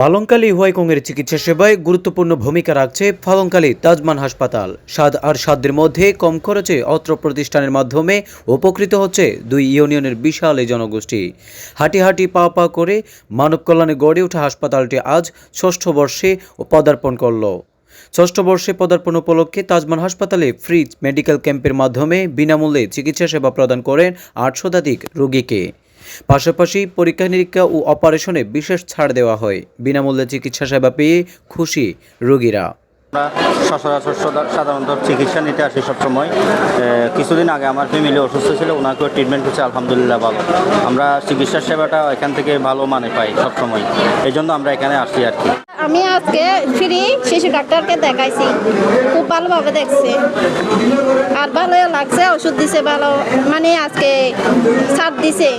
পালংকালী হুয়াইকংয়ের চিকিৎসা সেবায় গুরুত্বপূর্ণ ভূমিকা রাখছে পালংকালী তাজমান হাসপাতাল। স্বাদ আর সাধ্যের মধ্যে কম খরচে অত্র প্রতিষ্ঠানের মাধ্যমে উপকৃত হচ্ছে দুই ইউনিয়নের বিশাল এই জনগোষ্ঠী। হাঁটি হাঁটি পা পা করে মানব কল্যাণে গড়ে ওঠা হাসপাতালটি আজ ষষ্ঠ বর্ষে পদার্পণ করল। ষষ্ঠ বর্ষে পদার্পণ উপলক্ষে তাজমান হাসপাতালে ফ্রি মেডিকেল ক্যাম্পের মাধ্যমে বিনামূল্যে চিকিৎসা সেবা প্রদান করেন আট শতাধিক রোগীকে। পাশাপাশি পরীক্ষা নিরীক্ষা ও অপারেশনে বিশেষ ছাড় দেওয়া হয়। বিনামূল্যে চিকিৎসা সেবা পেয়ে খুশি রোগীরা। আমরা সচরাচর সাধারণত চিকিৎসা নিতে আসি সবসময়। কিছুদিন আগে আমার ফ্যামিলি অসুস্থ ছিল, ওনাকেও ট্রিটমেন্ট হচ্ছে আলহামদুলিল্লাহ ভালো। আমরা চিকিৎসা সেবাটা এখান থেকে ভালো মানে পাই সবসময়। এই জন্য আমরা এখানে আসি আর কি। আমি আজকে ফ্রি শিশু ডাক্তারকে দেখাইছি। খুব ভালোভাবে দেখছে। আর ভালো লাগছে ওষুধ দিছে ভালো। মানে আজকে ছাড় দিছে।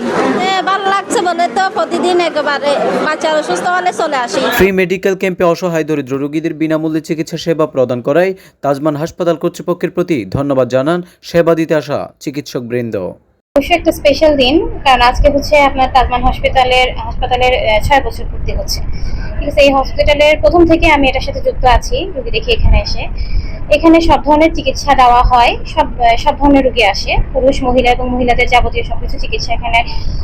ভালো লাগছে বলে তো প্রতিদিন একেবারে বাচ্চার অসুস্থ হলে চলে আসি। ফ্রি মেডিকেল ক্যাম্পে অসহায় দরিদ্র রোগীদের বিনামূল্যে চিকিৎসা সেবা প্রদান করায় তাজমান হাসপাতাল কর্তৃপক্ষের প্রতি ধন্যবাদ জানান সেবা দিতে আসা চিকিৎসক বৃন্দ অবশ্যই একটা স্পেশাল দিন, কারণ আজকে হচ্ছে আপনার তাজমান হসপিটালের হাসপাতালের ছয় বছর পূর্তি হচ্ছে। ঠিক আছে, এই হসপিটালের প্রথম থেকে আমি এটার সাথে যুক্ত আছি রুগী দেখি এখানে এসে। এখানে সব ধরনের চিকিৎসা দেওয়া হয়। সব সব ধরনের রুগী আসে। পুরুষ, মহিলা এবং মহিলাদের যাবতীয় সবকিছু চিকিৎসা এখানে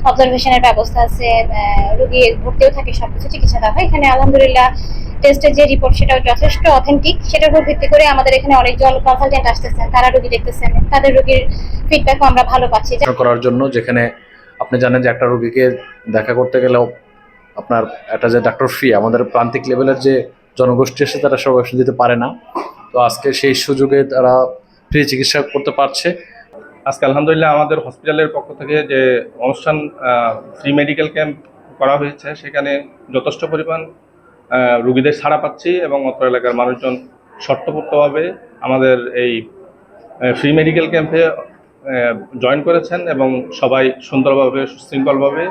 অবজারভেশনের ব্যবস্থা আছে রুগী ভর্তিও থাকে, সবকিছু চিকিৎসা দেওয়া হয়। এখানে আলহামদুলিল্লাহ টেস্টের যে রিপোর্ট সেটাও যথেষ্ট অথেন্টিক সেটার উপর ভিত্তি করে আমাদের এখানে অনেকজন কনসালটেন্ট আসতেছেন, তারা রুগী দেখতেছেন। তাদের রুগীর ফিডব্যাকও আমরা ভালো পাচ্ছি। করার জন্য যেখানে আপনি জানেন যে একটা রোগীকে দেখা করতে গেলেও আপনার একটা যে ডাক্তার ফি আমাদের প্রান্তিক লেভেলের যে জনগোষ্ঠী আছে, তারা সব দিতে পারে না। তো আজকে সেই সুযোগে তারা ফ্রি চিকিৎসা করতে পারছে। আজকে আলহামদুলিল্লাহ আমাদের হসপিটালের পক্ষ থেকে যে অনুষ্ঠান ফ্রি মেডিকেল ক্যাম্প করা হয়েছে, সেখানে যথেষ্ট পরিমাণ রুগীদের ছাড়া পাচ্ছি এবং অত্র এলাকার মানুষজন শর্তপূর্তভাবে আমাদের এই ফ্রি মেডিকেল ক্যাম্পে জয়েন করেছেন এবং সবাই সুন্দরভাবে সুশৃঙ্খলভাবে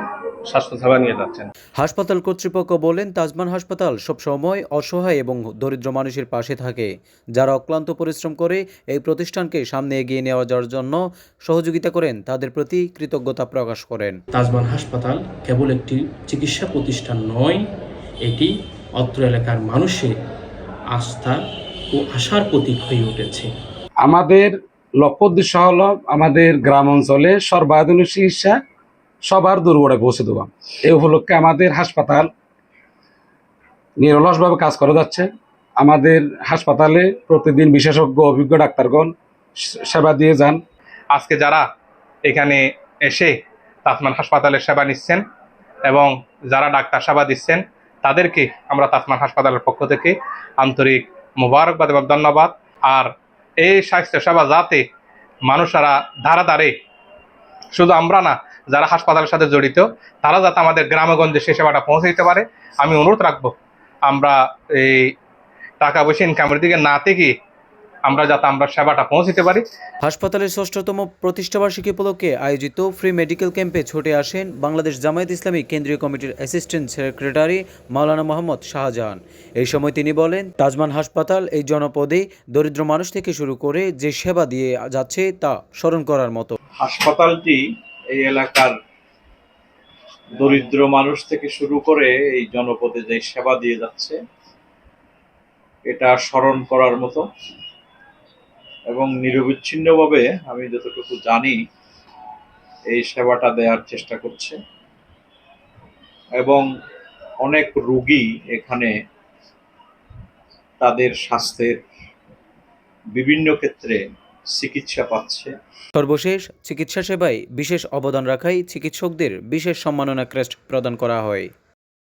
স্বাস্থ্যসেবা নিয়ে যাচ্ছেন। হাসপাতাল কর্তৃপক্ষ বলেন তাজমান হাসপাতাল সবসময় অসহায় এবং দরিদ্র মানুষের পাশে থাকে। যারা অক্লান্ত পরিশ্রম করে এই প্রতিষ্ঠানকে সামনে এগিয়ে নেওয়া যাওয়ার জন্য সহযোগিতা করেন তাদের প্রতি কৃতজ্ঞতা প্রকাশ করেন। তাজমান হাসপাতাল কেবল একটি চিকিৎসা প্রতিষ্ঠান নয় এটি অত্র এলাকার মানুষের আস্থা ও আশার প্রতীক হয়ে উঠেছে। আমাদের লক্ষ্য উদ্দেশ্য হলো আমাদের গ্রাম অঞ্চলে সর্বাধুনিক চিকিৎসা সবার দুর্বলে পৌঁছে দেওয়া। এই উপলক্ষে আমাদের হাসপাতাল নিরলসভাবে কাজ করে যাচ্ছে। আমাদের হাসপাতালে প্রতিদিন বিশেষজ্ঞ, অভিজ্ঞ ডাক্তারগণ সেবা দিয়ে যান। আজকে যারা এখানে এসে তাসমান হাসপাতালের সেবা নিচ্ছেন এবং যারা ডাক্তার সেবা দিচ্ছেন, তাদেরকে আমরা তাসমান হাসপাতালের পক্ষ থেকে আন্তরিক মোবারকবাদ এবং ধন্যবাদ। আর এই স্বাস্থ্য সেবা যাতে মানুষরা ধারা ধারে শুধু আমরা না, যারা হাসপাতালের সাথে জড়িত, তারা যাতে আমাদের গ্রামেগঞ্জে সেই সেবাটা পৌঁছে দিতে পারে। আমি অনুরোধ রাখব, আমরা এই টাকা পয়সা ইনকামের দিকে না থেকে আমরা যাতে আমরা সেবাটা পৌঁছে দিতে পারি। হাসপাতালের ষষ্ঠতম প্রতিষ্ঠাবার্ষিকী উপলক্ষে আয়োজিত ফ্রি মেডিকেল ক্যাম্পে ছুটে আসেন বাংলাদেশ জামায়াত ইসলামী কেন্দ্রীয় কমিটির অ্যাসিস্ট্যান্ট সেক্রেটারি মাওলানা মোহাম্মদ শাহজাহান। এই সময় তিনি বলেন তাজমান হাসপাতাল এই জনপদে দরিদ্র মানুষ থেকে শুরু করে যে সেবা দিয়ে যাচ্ছে তা স্মরণ করার মতো। হাসপাতালটি এই এলাকার দরিদ্র মানুষ থেকে শুরু করে এই জনপদে যে সেবা দিয়ে যাচ্ছে এটা স্মরণ করার মতো। এবং নিরবিচ্ছিন্নভাবে আমি যতটুকু জানি, এই সেবাটা দেওয়ার চেষ্টা করছে। এবং অনেক রুগী এখানে তাদের স্বাস্থ্যের বিভিন্ন ক্ষেত্রে চিকিৎসা পাচ্ছে। সর্বশেষ চিকিৎসা সেবায় বিশেষ অবদান রাখায় চিকিৎসকদের বিশেষ সম্মাননা ক্রেস্ট প্রদান করা হয়।